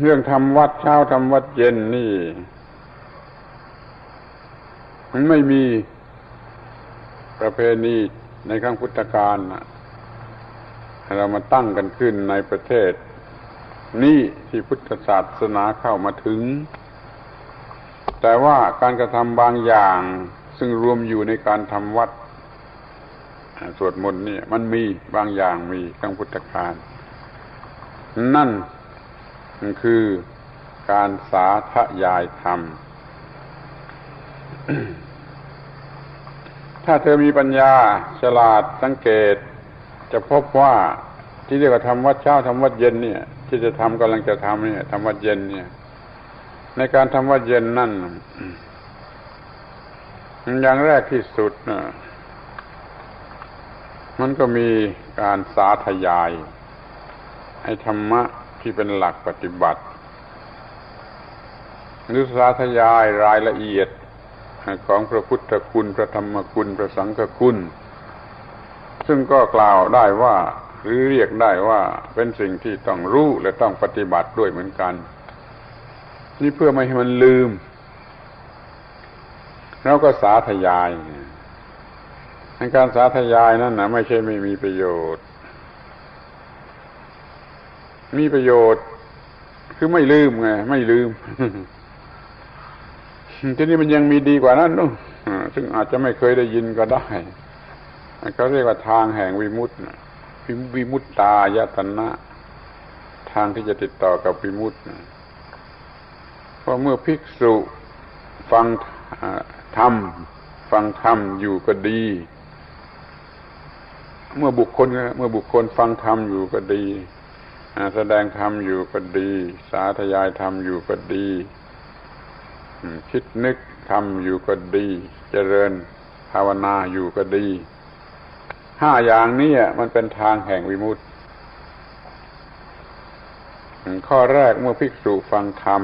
เรื่องทำวัดเช้าทำวัดเย็นนี่ มันไม่มีประเพณีในครั้งพุทธกาลเรามาตั้งกันขึ้นในประเทศ นี่ที่พุทธศาสนาเข้ามาถึง แต่ว่าการกระทำบางอย่างซึ่งรวมอยู่ในการทำวัดสวดมนต์นี่มันมีบางอย่างมีครั้งพุทธกาลนั่น คือการสาธยายธรรม ถ้าเธอมีปัญญาฉลาดสังเกต จะพบว่าที่เรียกว่าทำวัดเช้าทำวัดเย็นเนี่ย ที่จะทำกำลังจะทำเนี่ยทำวัดเย็นเนี่ย ในการทำวัดเย็นนั่นอย่างแรกที่สุดนะมันก็มีการสาธยายให้ธรรมะ ที่เป็นหลักปฏิบัติหรือสาธยายรายละเอียดของพระพุทธคุณพระธรรมคุณพระสังฆคุณ ซึ่งก็กล่าวได้ว่าหรือเรียกได้ว่าเป็นสิ่งที่ต้องรู้และต้องปฏิบัติด้วยเหมือนกัน นี่เพื่อไม่ให้มันลืมเราก็สาธยายการสาธยายนั้นนะไม่ใช่ไม่มีประโยชน์ มีประโยชน์ คือไม่ลืมไงไม่ลืมทีนี้มันยังมีดีกว่านั้นนู่นซึ่งอาจจะไม่เคยได้ยินก็ได้เขาเรียกว่าทางแห่งวิมุตติวิมุตตายตนะทางที่จะติดต่อกับวิมุตติเพราะเมื่อภิกษุฟังธรรมฟังธรรมอยู่ก็ดี เมื่อบุคคล เมื่อบุคคลฟังธรรมอยู่ก็ดี แสดงธรรมอยู่ก็ดี สาธยายธรรมอยู่ก็ดีคิดนึกทำอยู่ก็ดี เจริญภาวนาอยู่ก็ดี ห้าอย่างนี้มันเป็นทางแห่งวิมุตติ ข้อแรกเมื่อภิกษุฟังธรรม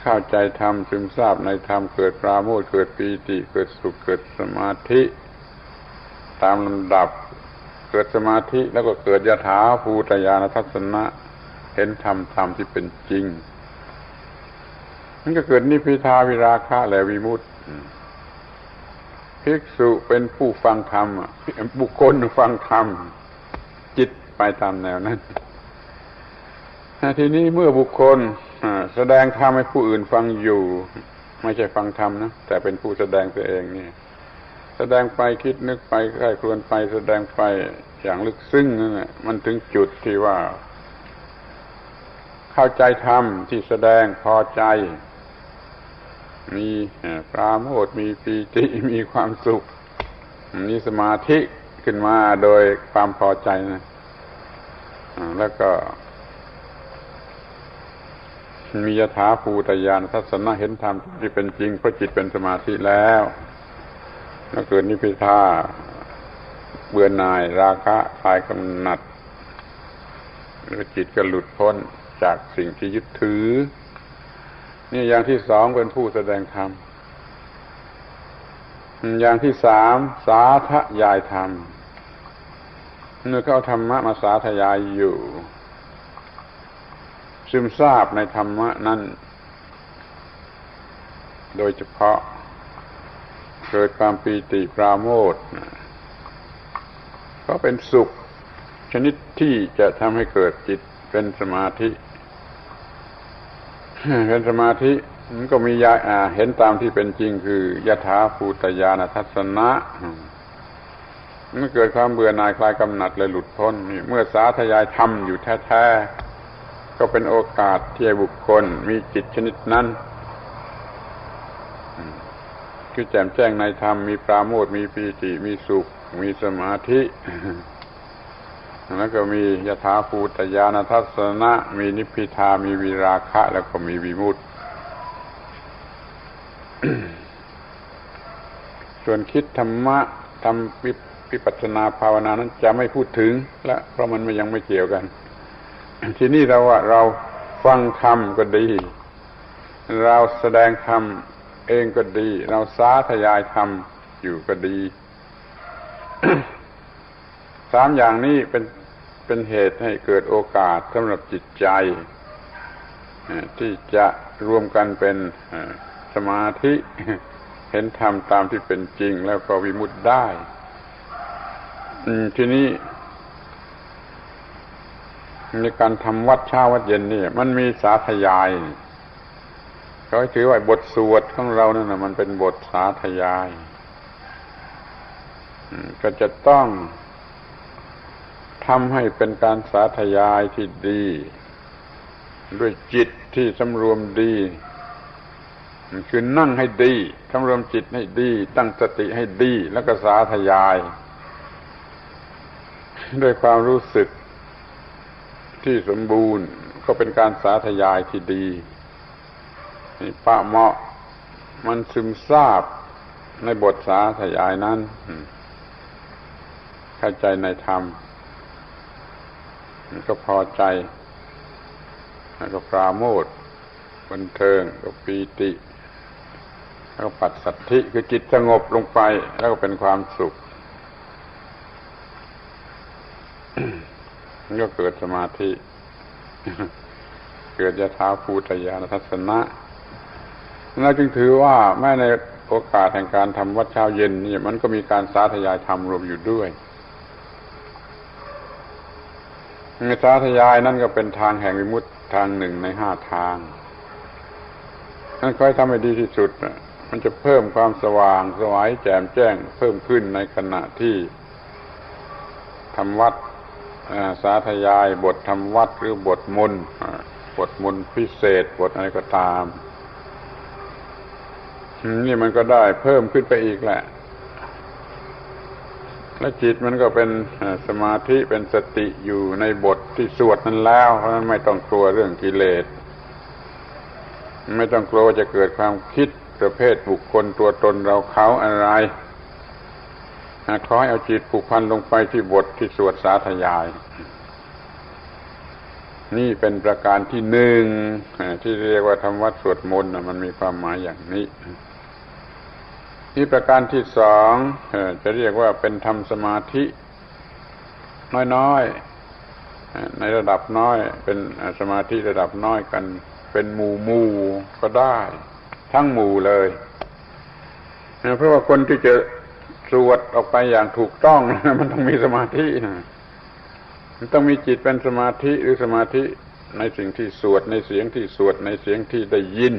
เข้าใจธรรมซึมซาบในธรรมเกิดปราโมทเกิดปีติ เกิดสุขเกิดสมาธิ ตามลำดับ เกิดสมาธิแล้วก็เกิดยถาภูตยานทัศนะ เห็นธรรมธรรมที่เป็นจริงมันก็เกิดนิพิทาวิราคะและวิมุตติภิกษุเป็นผู้ฟังธรรมบุคคลฟังธรรม จิตไปตามแนวนั้นทีนี้เมื่อบุคคลแสดงธรรมให้ผู้อื่นฟังอยู่ ไม่ใช่ฟังธรรมนะแต่เป็นผู้แสดงตัวเองนี่ แสดงไปคิดนึกไปใคร่ครวญไปแสดงไปอย่างลึกซึ้งนั่นแหละมันถึงจุดที่ว่า เข้าใจธรรมที่แสดงพอใจ มีปราโมทมีปีติมีความสุข มีสมาธิขึ้นมาโดยความพอใจนะแล้วก็ มียถาภูตยานทัศนะเห็นธรรมที่เป็นจริงเพราะจิตเป็นสมาธิแล้ว แล้วเกิดนิพพิทาเบื่อหน่ายราคะคลายกำหนัดแล้วจิตก็หลุดพ้นจากสิ่งที่ยึดถือ นี่อย่างที่สองเป็นผู้แสดงธรรมอย่างที่สามสาธยายธรรมเมื่อเขาธรรมะมาสาธยายอยู่ ซึมซาบในธรรมะนั้นโดยเฉพาะ เกิดความปีติปราโมทก็เป็นสุขชนิดที่จะทำให้เกิดจิตเป็นสมาธิ เป็นสมาธิมันก็มียาเห็นตามที่เป็นจริงคือยถาภูตยานทัศนะมันเกิดความเบื่อหน่ายคลายกำหนัดเลยหลุดพ้นเมื่อสาธยายธรรมอยู่แท้ๆก็เป็นโอกาสที่บุคคลมีจิตชนิดนั้น คือแจ่มแจ้งในธรรมมีปราโมทมีปีติมีสุข มีสมาธิแล้วก็มียถาภูตยานทัศนะ มีนิพพิทามีวิราคะ แล้วก็มีวิมุตติส่วนคิดธรรมะทำวิปัสนาภาวนานั้นจะไม่พูดถึงและเพราะมันมันยังไม่เกี่ยวกัน ทีนี้เราว่าเราฟังธรรมก็ดี เราแสดงธรรม เองก็ดี เราสาธยายธรรมอยู่ก็ดี สามอย่างนี้เป็นเป็นเหตุให้เกิดโอกาสสำหรับจิตใจที่จะรวมกันเป็นสมาธิเห็นธรรมตามที่เป็นจริงแล้วก็วิมุตได้ทีนี้ในการทำวัดเช้าวัดเย็นนี่มันมีสาธยาย เขาถือว่าบทสวดของเรานั่นนะมันเป็นบทสาธยาย ก็จะต้องทำให้เป็นการสาธยายที่ดี ด้วยจิตที่สำรวมดีคือนั่งให้ดีสำรวมจิตให้ดี ตั้งสติให้ดี แล้วก็สาธยาย ด้วยความรู้สึกที่สมบูรณ์ก็เป็นการสาธยายที่ดี นี่ปะเหมาะ มันซึมซาบในบทสาธยายนั้นเข้าใจในธรรมมันก็พอใจ แล้วก็ปราโมทบันเทิงก็ปีติ แล้วก็ปัสสัทธิคือจิตสงบลงไป แล้วก็เป็นความสุขมันก็เกิดสมาธิ เกิดยถาภูตยานทัศนะ เราจึงถือว่าแม้ในโอกาสแห่งการทำวัดเช้าเย็นนี่มันก็มีการสาธยายธรรมรวมอยู่ด้วยในสาธยายนั่นก็เป็นทางแห่งวิมุตทางหนึ่งในห้าทางนั่นค่อยทำให้ดีที่สุด มันจะเพิ่มความสว่างสวายแจ่มแจ้ง เพิ่มขึ้นในขณะที่ทำวัดสาธยายบททำวัดหรือบทมนต์บทมนต์พิเศษบทอะไรก็ตาม นี่มันก็ได้เพิ่มขึ้นไปอีกแหละ และจิตมันก็เป็นสมาธิเป็นสติอยู่ในบทที่สวดนั้นแล้ว เพราะนั้นไม่ต้องกลัวเรื่องกิเลส ไม่ต้องกลัวว่าจะเกิดความคิดประเภทบุคคลตัวตนเราเขาอะไรขอให้เอาจิตผูกพันลงไปที่บทที่สวดสาธยาย นี่เป็นประการที่หนึ่งที่เรียกว่าทำวัดสวดมนต์มันมีความหมายอย่างนี้ นี่ประการที่สองจะเรียกว่าเป็นทำสมาธิ น้อยๆ ในระดับน้อยเป็นสมาธิระดับน้อยกัน เป็นหมู่หมู่ก็ได้ ทั้งหมู่เลยเพราะว่าคนที่จะสวดออกไปอย่างถูกต้องมันต้องมีสมาธินะมันต้องมีจิตเป็นสมาธิหรือสมาธิในสิ่งที่สวดในเสียงที่สวดในเสียงที่ได้ยิน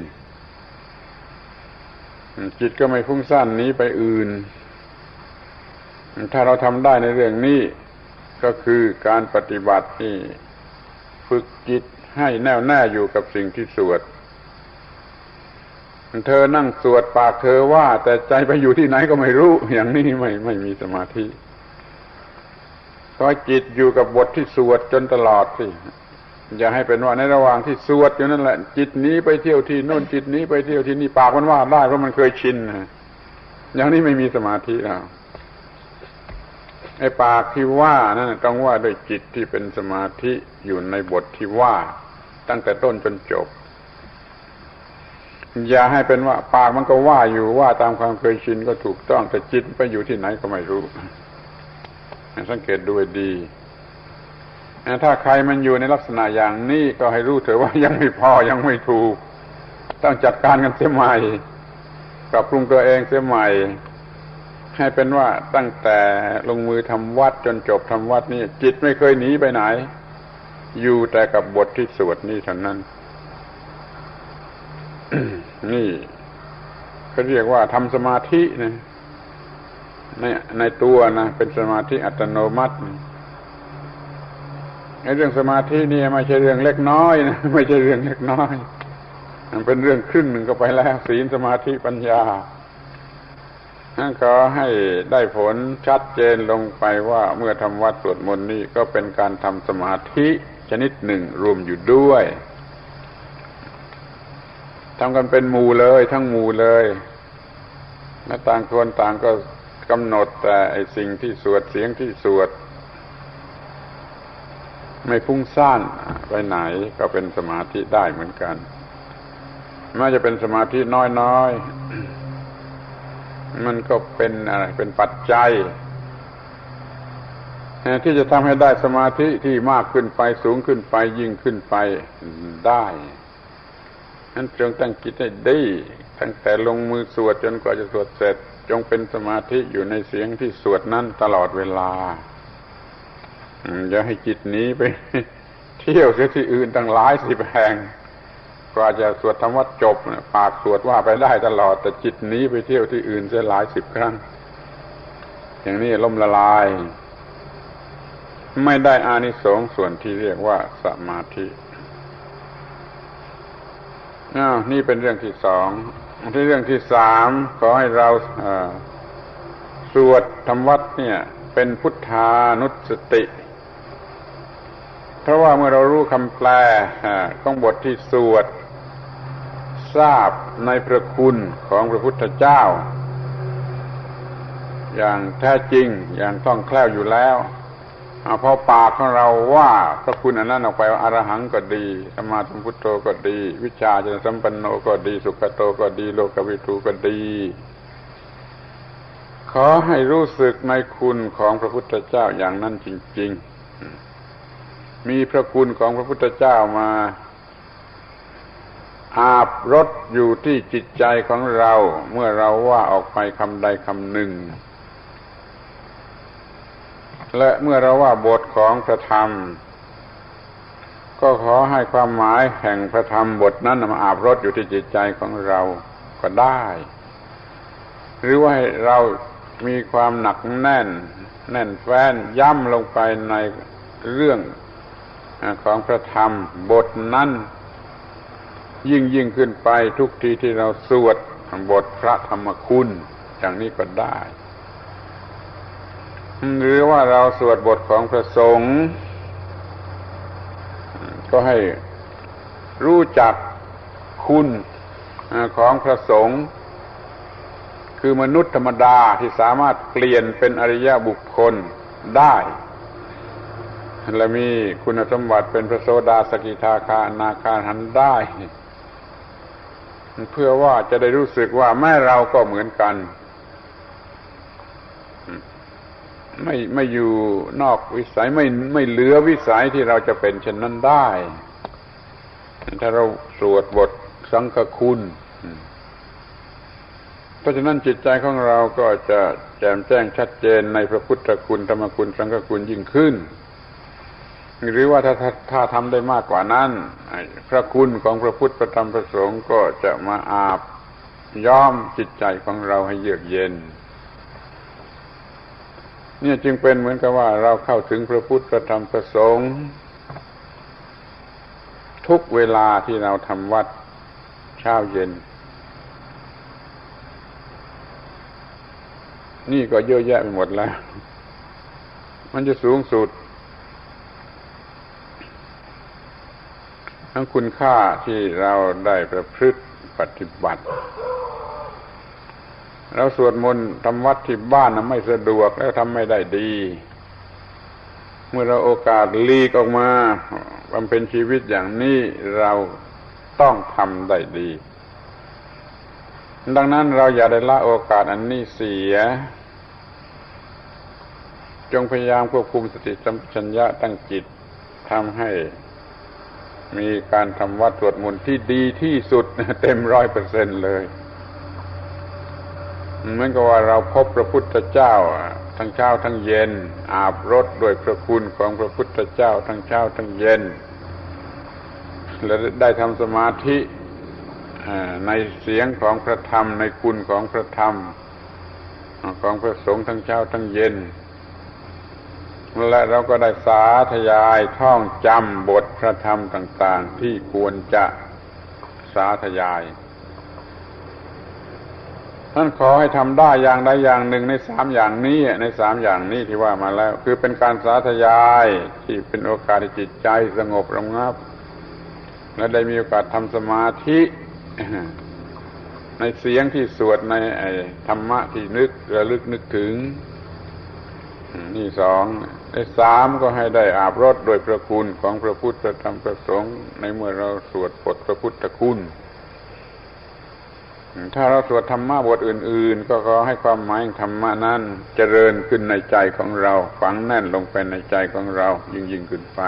จิตก็ไม่ฟุ้งซ่านหนี้ไปอื่น ถ้าเราทำได้ในเรื่องนี้ก็คือการปฏิบัติที่ฝึกจิตให้แน่วแน่อยู่กับสิ่งที่สวด เธอนั่งสวดปากเธอว่า แต่ใจไปอยู่ที่ไหนก็ไม่รู้ อย่างนี้ไม่ไม่มีสมาธิขอจิตอยู่กับบทที่สวดจนตลอดสิ อย่าให้เป็นว่าในระหว่างที่สวดอยู่นั่นแหละ จิตนี้ไปเที่ยวที่โน่นจิตนี้ไปเที่ยวที่นี่ปากมันว่าได้เพราะมันเคยชินอย่างนี้ไม่มีสมาธิแล้วไอ้ปากที่ว่านั่นต้องว่าด้วยจิตที่เป็นสมาธิอยู่ในบทที่ว่า ตั้งแต่ต้นจนจบ อย่าให้เป็นว่า ปากมันก็ว่าอยู่ว่าตามความเคยชินก็ถูกต้องแต่จิตไปอยู่ที่ไหนก็ไม่รู้ สังเกตดูดี ถ้าใครมันอยู่ในลักษณะอย่างนี้ก็ให้รู้เถอะว่ายังไม่พอยังไม่ถูก ต้องจัดการกันเสียใหม่ปรับปรุงตัวเองเสียใหม่ ให้เป็นว่าตั้งแต่ลงมือทำวัดจนจบทำวัดนี่จิตไม่เคยหนีไปไหน อยู่แต่กับบทที่สวดนี่เท่านั้น นี่เขาเรียกว่าทำสมาธินะในในตัวนะเป็นสมาธิอัตโนมัติ ในเรื่องสมาธินี่ไม่ใช่เรื่องเล็กน้อยนะไม่ใช่เรื่องเล็กน้อยมันเป็นเรื่องครึ่งหนึ่งก็ไปแล้ว ศีลสมาธิปัญญานั่นขอให้ได้ผลชัดเจนลงไปว่าเมื่อทำวัดสวดมนต์นี่ก็เป็นการทำสมาธิชนิดหนึ่งรวมอยู่ด้วยทำกันเป็นหมู่เลย ทั้งหมู่เลยและต่างคนต่างก็กำหนดแต่ไอสิ่งที่สวดเสียงที่สวด ไม่ฟุ้งซ่านไปไหนก็เป็นสมาธิได้เหมือนกันแม้จะเป็นสมาธิน้อยๆ มันก็เป็นอะไรเป็นปัจจัย ที่จะทำให้ได้สมาธิที่มากขึ้นไปสูงขึ้นไปยิ่งขึ้นไปได้นั้นจงตั้งจิตให้ดีตั้งแต่ลงมือสวดจนกว่าจะสวดเสร็จ จงเป็นสมาธิอยู่ในเสียงที่สวดนั้นตลอดเวลา อย่าให้จิตนี้ไป เที่ยวเสียที่อื่นตั้งหลายสิบแห่งกว่าจะสวดธรรมวัดจบปากสวดว่าไปได้ตลอด แต่จิตนี้ไปเที่ยวที่อื่นเสียหลายสิบครั้ง อย่างนี้ล่มละลาย ไม่ได้อานิสงส์ส่วนที่เรียกว่าสมาธิอ้าวนี่เป็นเรื่องที่สองที่เรื่องที่สามขอให้เราสวดธรรมวัดเนี่ย เป็นพุทธานุสติ เพราะว่าเมื่อเรารู้คำแปลของบทที่สวด ทราบในพระคุณของพระพุทธเจ้า อย่างแท้จริงอย่างต้องแคล้วอยู่แล้วอพอปากของเราว่าพระคุณอันนั้นออกไปว่าอรหังก็ดีสมาธิพุทโธก็ดี วิชาจนสัมปันโนก็ดี สุขโตก็ดี โลกวิทูก็ดี ขอให้รู้สึกในคุณของพระพุทธเจ้าอย่างนั้นจริง ๆ มีพระคุณของพระพุทธเจ้ามา อาบรถอยู่ที่จิตใจของเรา เมื่อเราว่าออกไปคำใดคำหนึ่ง และเมื่อเราว่าบทของพระธรรม ก็ขอให้ความหมายแห่งพระธรรมบทนั้นมาอาบรถอยู่ที่จิตใจของเราก็ได้ หรือว่าเรามีความหนักแน่น แน่นแฟ้นย่ำลงไปในเรื่อง ของพระธรรมบทนั้น ยิ่งยิ่งขึ้นไปทุกทีที่เราสวดบทพระธรรมคุณ อย่างนี้ก็ได้ หรือว่าเราสวดบทของพระสงฆ์ก็ให้รู้จักคุณของพระสงฆ์คือมนุษย์ธรรมดาที่สามารถเปลี่ยนเป็นอริยบุคคลได้ และมีคุณสมบัติเป็นพระโสดาสกิทาคานาคาหันได้ เพื่อว่าจะได้รู้สึกว่าแม่เราก็เหมือนกัน ไม่ไม่อยู่นอกวิสัยไม่ไม่เหลือวิสัยที่เราจะเป็นเช่นนั้นได้ ถ้าเราสวดบทสังฆคุณเพราะฉะนั้นจิตใจของเราก็จะแจ่มแจ้งชัดเจนในพระพุทธคุณธรรมคุณสังฆคุณยิ่งขึ้น หรือว่าถ้าถ้าถ้าทำได้มากกว่านั้น พระคุณของพระพุทธประธรรมประสงค์ก็จะมาอาบย้อมจิตใจของเราให้เยือกเย็น เนี่ยจึงเป็นเหมือนกับว่าเราเข้าถึงพระพุทธพระธรรมพระสงฆ์ทุกเวลาที่เราทำวัดเช้าเย็น นี่ก็เยอะแยะไปหมดแล้ว มันจะสูงสุด ทั้งคุณค่าที่เราได้ประพฤติปฏิบัติ เราสวดมนต์ทำวัดที่บ้านนะไม่สะดวกแล้วทำไม่ได้ดี เมื่อเราโอกาสลีกออกมาบำเพ็ญชีวิตอย่างนี้เราต้องทำได้ดี ดังนั้นเราอย่าได้ละโอกาสอันนี้เสีย จงพยายามควบคุมสติสัมปชัญญะตั้งจิตทำให้ มีการทำวัดสวดมนต์ที่ดีที่สุดเต็มร้อยเปอร์เซ็นเลยเหมือนกับว่าเราพบพระพุทธเจ้า ทั้งเช้าทั้งเย็น อาบรถด้วยพระคุณของพระพุทธเจ้า ทั้งเช้าทั้งเย็น และได้ทำสมาธิในเสียงของพระธรรมในคุณของพระธรรม ของพระสงฆ์ทั้งเช้าทั้งเย็น และเราก็ได้สาธยายท่องจำบทพระธรรมต่าง ๆ ที่ควรจะสาธยายท่านขอให้ทำได้อย่างใดอย่างหนึ่งในสามอย่างนี้ในสามอย่างนี้ที่ว่ามาแล้ว คือเป็นการสาธยายที่เป็นโอกาสที่จิตใจสงบระงับ และได้มีโอกาสทำสมาธิในเสียงที่สวดในธรรมะที่นึกระลึกนึกถึง นี่สองในสามก็ให้ได้อาบรถโดยพระคุณของพระพุทธธรรมประสงค์ในเมื่อเราสวดบทพระพุทธคุณถ้าเราสวดธรรมะบทอื่น ๆ ก็ขอให้ความหมายธรรมะนั้นเจริญขึ้นในใจของเราฝังแน่นลงไปในใจของเรา ยิ่งยิ่งขึ้นไป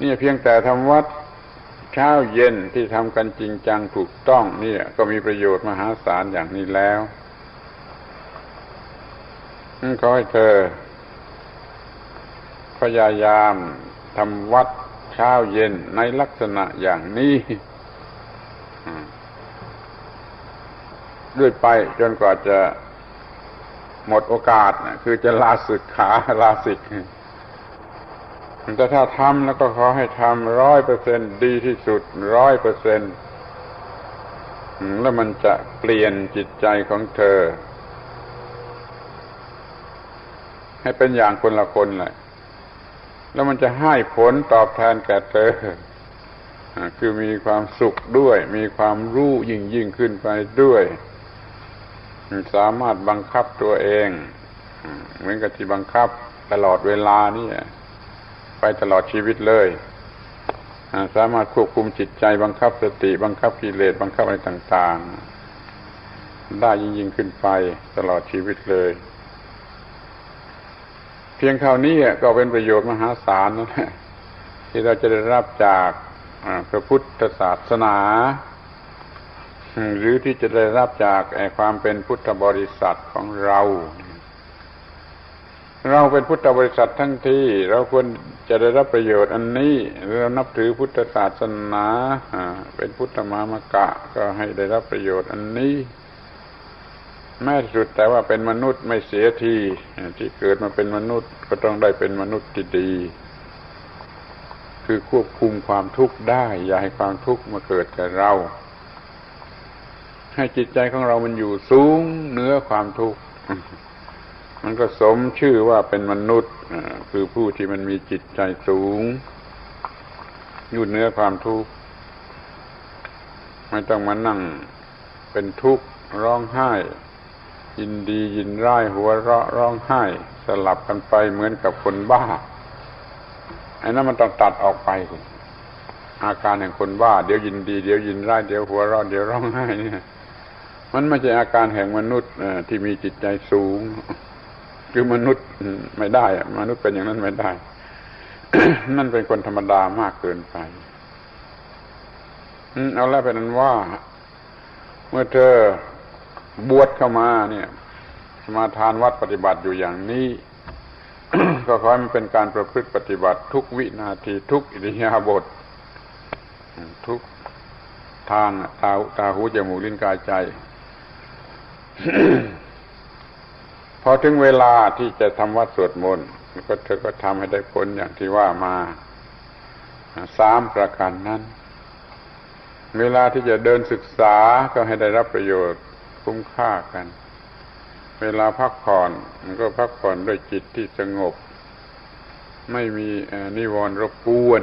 นี่เพียงแต่ทำวัดเช้าเย็นที่ทำกันจริงจังถูกต้องนี่ก็มีประโยชน์มหาศาลอย่างนี้แล้ว ขอให้เธอ พยายามทำวัดเช้าเย็นในลักษณะอย่างนี้ด้วยไปจนกว่าจะหมดโอกาสคือจะลาสึกขาลาสิกแต่ถ้าทำแล้วก็ขอให้ทำร้อยเปอร์เซ็นดีที่สุดร้อยเปอร์เซ็นแล้วมันจะเปลี่ยนจิตใจของเธอ ให้เป็นอย่างคนละคนเลยแล้วมันจะให้ผลตอบแทนแก่เธอคือมีความสุขด้วย มีความรู้ยิ่งยิ่งขึ้นไปด้วย สามารถบังคับตัวเอง เหมือนกับที่บังคับตลอดเวลานี่ไปตลอดชีวิตเลย สามารถควบคุมจิตใจบังคับสติ บังคับกิเลสบังคับอะไรต่าง ๆ ได้ยิ่งยิ่งขึ้นไปตลอดชีวิตเลย พียงครานี้ก็เป็นประโยชน์มหาศาลนะที่เราจะได้รับจากพระพุทธศาสนา หรือที่จะได้รับจากความเป็นพุทธบริษัทของเรา เราเป็นพุทธบริษัททั้งที่ เราควรจะได้รับประโยชน์อันนี้เรานับถือพุทธศาสนาเป็นพุทธมามกะก็ให้ได้รับประโยชน์อันนี้ แม้สุดแต่ว่าเป็นมนุษย์ไม่เสียทีที่เกิดมาเป็นมนุษย์ก็ต้องได้เป็นมนุษย์ที่ดี คือควบคุมความทุกข์ได้ อย่าให้ความทุกข์มาเกิดแก่เรา ให้จิตใจของเรามันอยู่สูงเหนือความทุกข์มันก็สมชื่อว่าเป็นมนุษย์คือผู้ที่มันมีจิตใจสูงอยู่เหนือความทุกข์ไม่ต้องมานั่งเป็นทุกข์ร้องไห้ ยินดียินร้ายหัวเราะร้องไห้ สลับกันไปเหมือนกับคนบ้าไอ้นั้นมันต้องตัดออกไปอาการแห่งคนบ้า เดี๋ยวยินดี เดี๋ยวยินร้ายเดี๋ยวหัวเราะเดี๋ยวร้องไห้เนี่ย มันไม่ใช่อาการแห่งมนุษย์ที่มีจิตใจสูง คือมนุษย์ไม่ได้มนุษย์เป็นอย่างนั้นไม่ได้ นั่นเป็นคนธรรมดามากเกินไปเอาแล้วเป็นนั้นว่า เมื่อเธอ บวชเข้ามาเนี่ยสมาทานวัดปฏิบัติอยู่อย่างนี้ ก็ขอให้มันเป็นการประพฤติปฏิบัติ ทุกวินาทีทุกอิริยาบถทุกทางตาตาหูจมูกลิ้นกายใจ พอถึงเวลาที่จะทำวัดสวดมนต์ก็เธอก็ทำให้ได้ผลอย่างที่ว่ามาสามประการนั้น เวลาที่จะเดินศึกษาก็ให้ได้รับประโยชน์ คุ้มค่ากัน เวลาพักผ่อนมันก็พักผ่อนด้วยจิตที่สงบ ไม่มีนิวรณ์รบกวน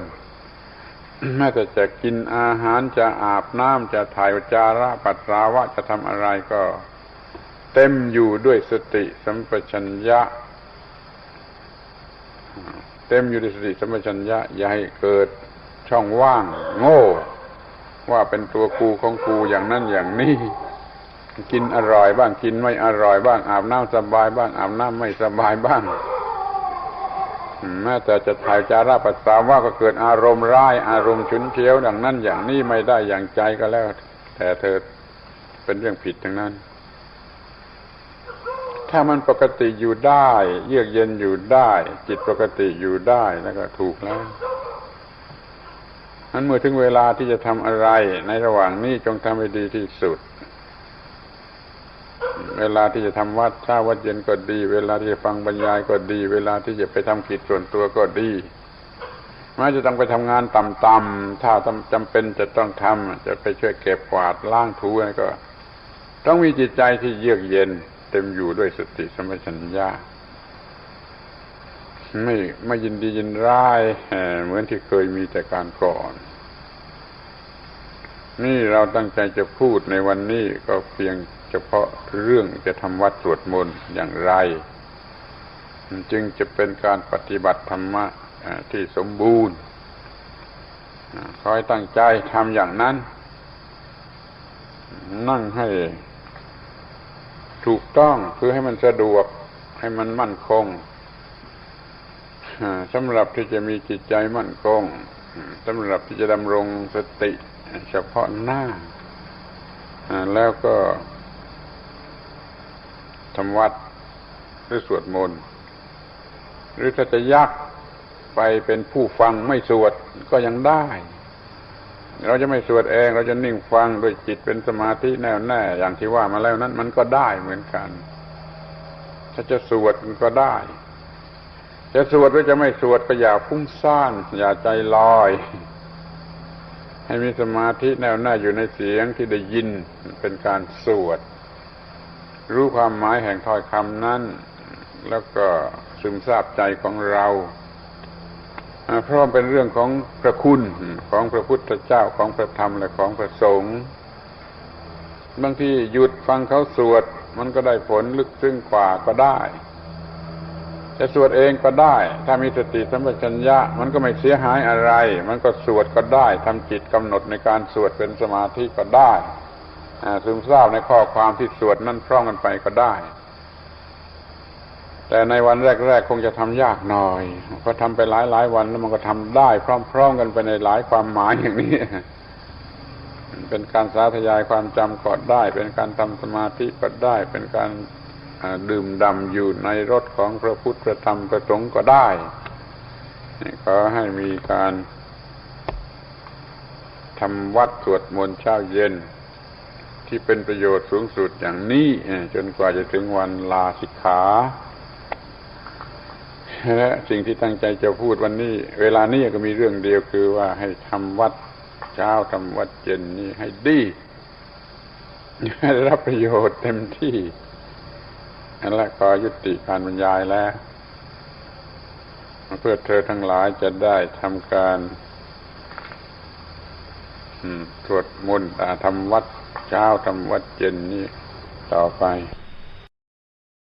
แม้แต่จะกินอาหารจะอาบน้ำจะถ่ายจาระปัสสาวะจะทำอะไรก็ เต็มอยู่ด้วยสติสัมปชัญญะ เต็มอยู่ด้วยสติสัมปชัญญะ อย่าให้เกิดช่องว่าง โง่ ว่าเป็นตัวกูของกูอย่างนั้นอย่างนี้ กินอร่อยบ้างกินไม่อร่อยบ้างอาบน้ำสบายบ้างอาบน้ำไม่สบายบ้างแม้แต่จะถ่ายจาระปัสสาวะก็เกิดอารมณ์ร้ายอารมณ์ฉุนเฉียวดังนั้นอย่างนี้ไม่ได้อย่างใจก็แล้ว แต่เธอเป็นเรื่องผิดทั้งนั้น ถ้ามันปกติอยู่ได้ เยือกเย็นอยู่ได้ จิตปกติอยู่ได้แล้วก็ถูกแล้วนั้นเมื่อถึงเวลาที่จะทำอะไรในระหว่างนี้จงทำให้ดีที่สุด เวลาที่จะทำวัดเช้าวัดเย็นก็ดี เวลาที่จะฟังบรรยายก็ดี เวลาที่จะไปทำกิจส่วนตัวก็ดีแม้จะต้องไปทำงานต่ำๆถ้าจำเป็นจะต้องทำจะไปช่วยเก็บกวาดล้างถูอะไรก็ ต้องมีจิตใจที่เยือกเย็น เต็มอยู่ด้วยสติสมัชัญญาไม่ไม่ยินดียินร้ายเหมือนที่เคยมีแต่การก่อน นี่เราตั้งใจจะพูดในวันนี้ก็เพียง เฉพาะเรื่องจะทำวัดสวดมนต์อย่างไร จึงจะเป็นการปฏิบัติธรรมะที่สมบูรณ์คอยตั้งใจทำอย่างนั้น นั่งให้ถูกต้องเพื่อให้มันสะดวกให้มันมั่นคงสำหรับที่จะมีจิตใจมั่นคงสำหรับที่จะดำรงสติเฉพาะหน้า แล้วก็ ทำวัด หรือสวดมนต์หรือถ้าจะยักไปเป็นผู้ฟังไม่สวดก็ยังได้ เราจะไม่สวดเองเราจะนิ่งฟังโดยจิตเป็นสมาธิแน่วแน่อย่างที่ว่ามาแล้วนั้น มันก็ได้เหมือนกัน ถ้าจะสวดมันก็ได้ จะสวดหรือจะไม่สวดก็อย่าฟุ้งซ่าน อย่าใจลอย ให้มีสมาธิแน่วแน่อยู่ในเสียงที่ได้ยินเป็นการสวด รู้ความหมายแห่งถ้อยคำนั้น แล้วก็ซึมซาบใจของเราเพราะเป็นเรื่องของพระคุณของพระพุทธเจ้าของพระธรรมและของพระสงฆ์บางทีหยุดฟังเขาสวด มันก็ได้ผลลึกซึ้งกว่าก็ได้ จะสวดเองก็ได้ ถ้ามีสติสัมปชัญญะ มันก็ไม่เสียหายอะไร มันก็สวดก็ได้ทำจิตกำหนดในการสวดเป็นสมาธิก็ได้ อ่าซึมซาบในข้อความที่สวดนั่นพร่องกันไปก็ได้ แต่ในวันแรกๆคงจะทำยากหน่อยพอทำไปหลายๆวันแล้วมันก็ทำได้พร้อมๆกันไปในหลายความหมายอย่างนี้เป็นการสาธยายความจำก็ได้ เป็นการทำสมาธิก็ได้ เป็นการดื่มดำอยู่ในรถของพระพุทธพระธรรมพระสงฆ์ก็ได้ขอให้มีการทำวัดสวดมนต์เช้าเย็น ที่เป็นประโยชน์สูงสุดอย่างนี้จนกว่าจะถึงวันลาสิกขาและสิ่งที่ตั้งใจจะพูดวันนี้ เวลานี้ก็มีเรื่องเดียวคือว่าให้ทำวัดเช้าทำวัดเย็นนี่ให้ดีให้ได้รับประโยชน์เต็มที่นั่นและขอยุติการบรรยายแล้ว เพื่อเธอทั้งหลายจะได้ทำการอืมสวดมนต์ทำวัด เช้าทำวัดเย็นนี้ต่อไป